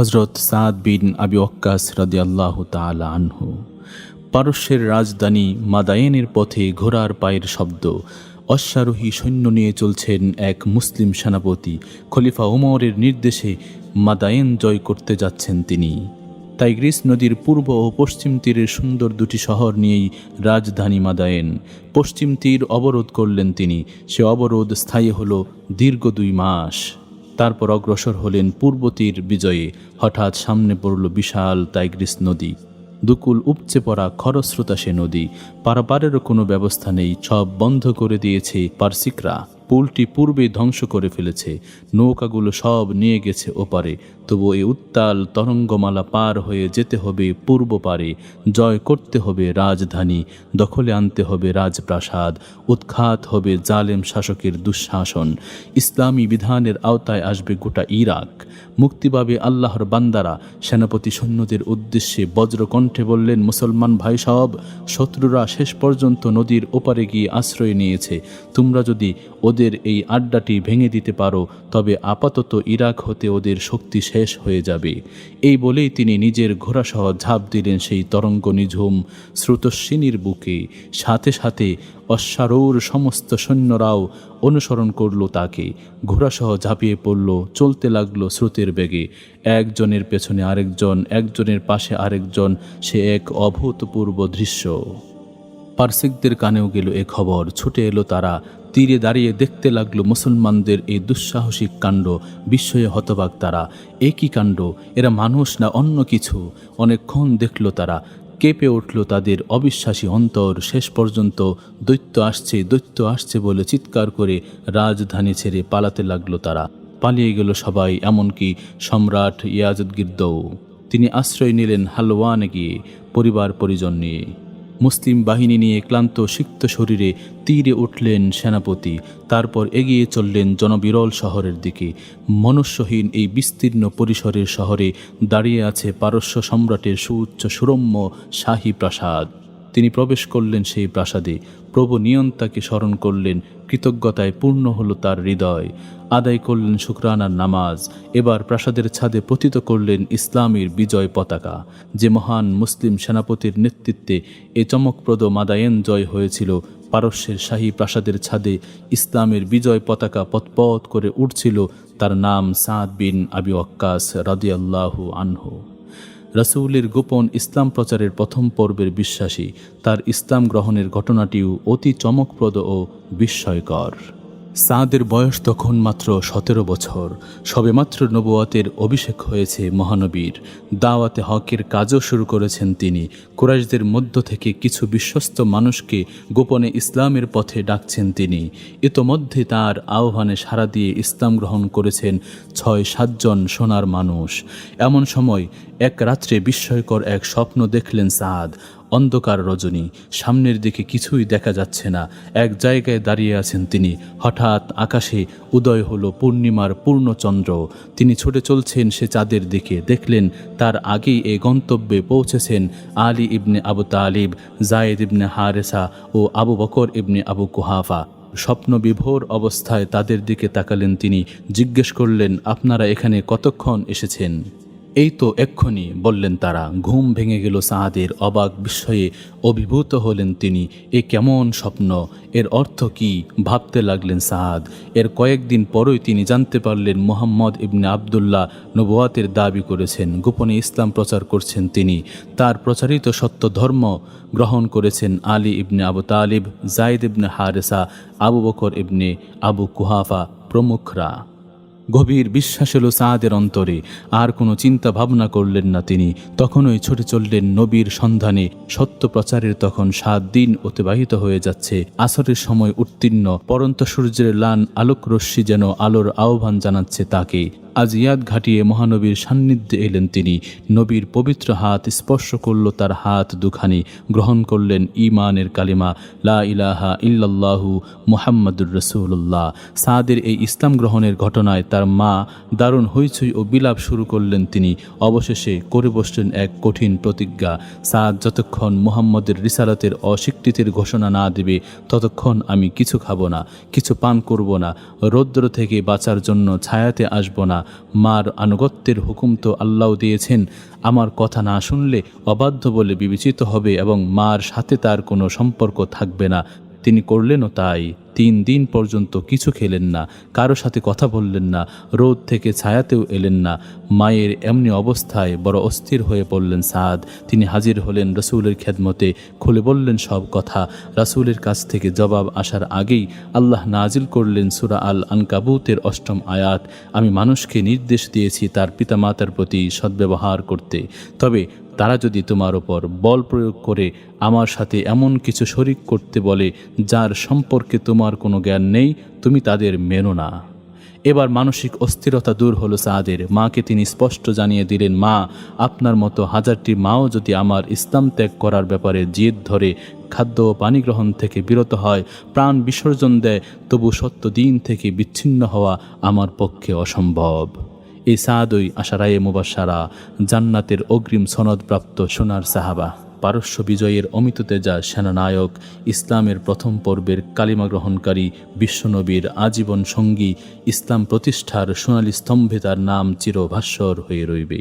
হজরত সাদ বিন আবি ওক্কাস রাদিয়াল্লাহ তাআলা আনহু। পারস্যের রাজধানী মাদায়েনের পথে ঘোড়ার পায়ের শব্দ, অশ্বারোহী সৈন্য নিয়ে চলছেন এক মুসলিম সেনাপতি। খলিফা ওমরের নির্দেশে মাদায়েন জয় করতে যাচ্ছেন তিনি। তাই গ্রিস নদীর পূর্ব ও পশ্চিম তীরের সুন্দর দুটি শহর নিয়েই রাজধানী মাদায়েন। পশ্চিম তীর অবরোধ করলেন তিনি। সে অবরোধ স্থায়ী হল দীর্ঘ দুই মাস। তারপর অগ্রসর হলেন পূর্বতীর বিজয়ে। হঠাৎ সামনে পড়ল বিশাল টাইগ্রিস নদী। দুকুল উপচে পড়া খরস্রোতা সে নদী। পারাপারেরও কোনো ব্যবস্থা নেই, সব বন্ধ করে দিয়েছে পার্সিকরা। পুলটি পূর্বে ধ্বংস করে ফেলেছে। নৌকাগুলো সব নিয়ে গেছে ওপারে। তবু এই উত্তাল তরঙ্গমালা পার হয়ে যেতে হবে পূর্ব পারে। জয় করতে হবে রাজধানী, দখলে আনতে হবে রাজপ্রাসাদ, উৎখাত হবে জালেম শাসকের দুঃশাসন। ইসলামী বিধানের আওতায় আসবে গোটা ইরাক। মুক্তি পাবে আল্লাহর বান্দারা। সেনাপতি সৈন্যদের উদ্দেশ্যে বজ্রকণ্ঠে বললেন, মুসলমান ভাই সব, শত্রুরা শেষ পর্যন্ত নদীর ওপারে গিয়ে আশ্রয় নিয়েছে। তোমরা যদি ওদের এই আড্ডাটি ভেঙে দিতে পারো, তবে আপাতত ইরাক হতে ওদের শক্তি শেষ হয়ে যাবে। এই বলেই তিনি নিজের ঘোড়াসহ ঝাঁপ দিলেন সেই তরঙ্গ নিঝুম স্রোতস্বিনীর বুকে। সাথে সাথে অশ্বারৌর সমস্ত সৈন্যরাও অনুসরণ করল তাকে। ঘোড়াসহ ঝাঁপিয়ে পড়ল, চলতে লাগল স্রোতের বেগে। একজনের পেছনে আরেকজন, একজনের পাশে আরেকজন, সে এক অভূতপূর্ব দৃশ্য। পার্সিকদের কানেও গেল এ খবর, ছুটে এলো তারা তীরে দাঁড়িয়ে দেখতে লাগল মুসলমানদের এই দুঃসাহসিক কাণ্ড। বিস্ময়ে হতবাক তারা। একই কাণ্ড? এরা মানুষ না অন্য কিছু? অনেকক্ষণ দেখল তারা। কেঁপে উঠল তাদের অবিশ্বাসী অন্তর। শেষ পর্যন্ত দৈত্য আসছে দৈত্য আসছে বলে চিৎকার করে রাজধানী ছেড়ে পালাতে লাগল তারা। পালিয়ে গেল সবাই, এমনকি সম্রাট ইয়াজুদ্গির্দও তিনি আশ্রয় নিলেন হালওয়ানে গিয়ে পরিবার পরিজন নিয়ে। মুসলিম বাহিনী নিয়ে ক্লান্ত সিক্ত শরীরে তীরে উঠলেন সেনাপতি, তারপর এগিয়ে চললেন জনবিরল শহরের দিকে। মনুষ্যহীন এই বিস্তীর্ণ পরিসরের শহরে দাঁড়িয়ে আছে পারস্য সম্রাটের সুউচ্চ সুরম্য শাহী প্রাসাদ। তিনি প্রবেশ করলেন সেই প্রাসাদে। প্রভু নিয়ন্তাকে স্মরণ করলেন, কৃতজ্ঞতায় পূর্ণ হলো তার হৃদয়। আদায় করলেন শুক্রানার নামাজ। এবার প্রাসাদের ছাদে পতিত করলেন ইসলামীর বিজয় পতাকা। যে মহান মুসলিম সেনাপতির নেতৃত্বে এ চমকপ্রদ মাদায়েন জয় হয়েছিল, পারস্যের শাহী প্রাসাদের ছাদে ইসলামের বিজয় পতাকা পথপথ করে উঠছিল তার নাম সাদ বিন আবি ওয়াক্কাস রাদিয়াল্লাহু আনহু। রাসূলের গোপন ইসলাম প্রচারের প্রথম পর্বের বিশ্বাসী, তার ইসলাম গ্রহণের ঘটনাটিও অতি চমকপ্রদ ও বিস্ময়কর। সাদের বয়স তখন মাত্র সতেরো বছর। সবেমাত্র নবুয়াতের অভিষেক হয়েছে মহানবীর। দাওয়াতে হকের কাজও শুরু করেছেন তিনি। কুরাইশদের মধ্য থেকে কিছু বিশ্বস্ত মানুষকে গোপনে ইসলামের পথে ডাকছেন তিনি। ইতোমধ্যে তার আহ্বানে সাড়া দিয়ে ইসলাম গ্রহণ করেছেন ছয় সাতজন সোনার মানুষ। এমন সময় এক রাত্রে বিস্ময়কর এক স্বপ্ন দেখলেন সাদ। অন্ধকার রজনী, সামনের দিকে কিছুই দেখা যাচ্ছে না। এক জায়গায় দাঁড়িয়ে আছেন তিনি। হঠাৎ আকাশে উদয় হলো পূর্ণিমার পূর্ণচন্দ্র। তিনি ছুটে চলছেন সে চাঁদের দিকে। দেখলেন তার আগেই এ গন্তব্যে পৌঁছেছেন আলী ইবনে আবু তালিব, জায়েদ ইবনে হারেসা ও আবু বকর ইবনে আবু কুহাফা। স্বপ্ন বিভোর অবস্থায় তাদের দিকে তাকালেন তিনি। জিজ্ঞেস করলেন, আপনারা এখানে কতক্ষণ এসেছেন? এই তো এক্ষুনি বললেন তারা। ঘুম ভেঙে গেল সাহাদের অবাক বিস্ময়ে। অভিভূত হলেন তিনি, এ কেমন স্বপ্ন? এর অর্থ কি? ভাবতে লাগলেন সাহাদ। এর কয়েকদিন পরই তিনি জানতে পারলেন মোহাম্মদ ইবনে আবদুল্লাহ নবুয়াতের দাবি করেছেন, গোপনে ইসলাম প্রচার করছেন তিনি। তার প্রচারিত সত্য ধর্ম গ্রহণ করেছেন আলী ইবনে আবু তালিব, জাইদ ইবনে হারেসা, আবু বকর ইবনে আবু কুহাফা প্রমুখরা। গভীর বিশ্বাস এলো সাদের অন্তরে। আর কোনো চিন্তা ভাবনা করলেন না তিনি। তখনই ছুটে চললেন নবীর সন্ধানে। সত্য প্রচারের তখন সাত দিন অতিবাহিত হয়ে যাচ্ছে। আসরের সময় উত্তীর্ণ। পরন্ত সূর্যের লান আলোক রশ্মি যেন আলোর আহ্বান জানাচ্ছে তাকে। আজ ইয়াদ ঘাটিয়ে মহানবীর সান্নিধ্যে এলেন তিনি। নবীর পবিত্র হাত স্পর্শ করল, তার হাত দুখানি গ্রহণ করলেন ইমানের কালিমা, লা ইলাহা ইল্লাল্লাহু মুহাম্মাদুর রসুল্লাহ সাদের এই ইসলাম গ্রহণের ঘটনায় তার মা দারুণ হইচই ও বিলাপ শুরু করলেন তিনি। অবশেষে করে বসলেন এক কঠিন প্রতিজ্ঞা, সাদ যতক্ষণ মুহাম্মদের রিসালাতের অস্বীকৃতির ঘোষণা না দেবে, ততক্ষণ আমি কিছু খাব না, কিছু পান করব না, রৌদ্র থেকে বাঁচার জন্য ছায়াতে আসব না মার আনুগত্যের হুকুম তো আল্লাহ দিয়েছেন। আমার কথা না শুনলে অবাধ্য বলে বিবেচিত হবে এবং মার সাথে তার কোনো সম্পর্ক থাকবে না। তিনি করলেনও তাই। তিন দিন পর্যন্ত কিছু খেলেন না, কারও সাথে কথা বললেন না, রোদ থেকে ছায়াতেও এলেন না। মায়ের এমনি অবস্থায় বড় অস্থির হয়ে পড়লেন সাদ। তিনি হাজির হলেন রসুলের খেদমতে, খুলে বললেন সব কথা। রাসূলের কাছ থেকে জবাব আসার আগেই আল্লাহ নাজিল করলেন সুরা আল আনকাবুতের অষ্টম আয়াত। আমি মানুষকে নির্দেশ দিয়েছি তার পিতামাতার প্রতি সদ্ব্যবহার করতে। তবে তারা যদি তোমার ওপর বল প্রয়োগ করে আমার সাথে এমন কিছু শরিক করতে বলে, যার সম্পর্কে তোমার কোনো জ্ঞান নেই, তুমি তাদের মেনো না। এবার মানসিক অস্থিরতা দূর হলো সাদের। মাকে তিনি স্পষ্ট জানিয়ে দিলেন, মা, আপনার মতো হাজারটি মাও যদি আমার ইসলাম ত্যাগ করার ব্যাপারে জিদ ধরে, খাদ্য ও পানি গ্রহণ থেকে বিরত হয়, প্রাণ বিসর্জন দেয়, তবু সত্য দিন থেকে বিচ্ছিন্ন হওয়া আমার পক্ষে অসম্ভব। এই সাদই আশারায়ে মুবাসারা জান্নাতের অগ্রিম সনদপ্রাপ্ত সোনার সাহাবা, পারস্য বিজয়ের অমিত তেজা সেনানায়ক, ইসলামের প্রথম পর্বের কালিমা গ্রহণকারী, বিশ্বনবীর আজীবন সঙ্গী, ইসলাম প্রতিষ্ঠার সোনালী স্তম্ভে তার নাম চিরভাস্বর হয়ে রইবে।